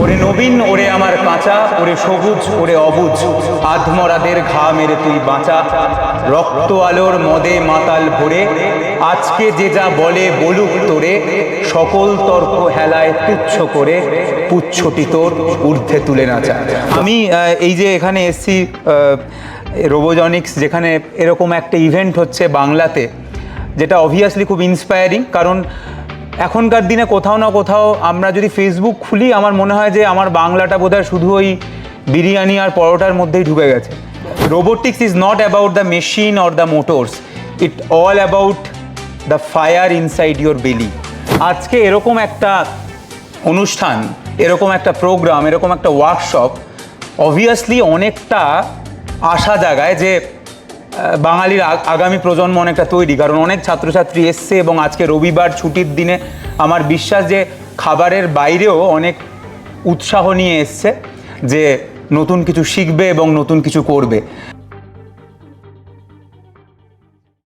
ওরে নবীন, ওরে আমার কাঁচা, ওরে সবুজ, ওরে অবুজ। আধমরাদের ঘা মেরে তুই বাঁচা। রক্ত আলোর মদে মাতাল ভরে। আজকে যে যা বলে বলুক তোরে। সকল তর্ক হেলায় তুচ্ছ করে। পুচ্ছটি তোর ঊর্ধ্বে তুলে নাচা আমি এই যে এখানে এসছি রোবোজনিক্স, যেখানে এরকম একটা ইভেন্ট হচ্ছে বাংলাতে, যেটা অবভিয়াসলি খুব ইন্সপায়ারিং কারণ এখনকার দিনে কোথাও না কোথাও আমরা যদি ফেসবুক খুলি, আমার মনে হয় যে আমার বাংলাটা বোধহয় শুধু ওই বিরিয়ানি আর পরোটার মধ্যেই ঢুকে গেছে। Robotics is not about the machine or the motors it all about the fire inside your belly আজকে এরকম একটা অনুষ্ঠান, এরকম একটা প্রোগ্রাম এরকম একটা ওয়ার্কশপ অবভিয়াসলি অনেকটা আশা জাগায় যে বাঙালির আগামী প্রজন্ম অনেকটা তৈরি। কারণ অনেক ছাত্রছাত্রী এসছে এবং আজকে রবিবার ছুটির দিনে আমার বিশ্বাস যে খাবারের বাইরেও অনেক উৎসাহ নিয়ে এসছে যে নতুন কিছু শিখবে এবং নতুন কিছু করবে।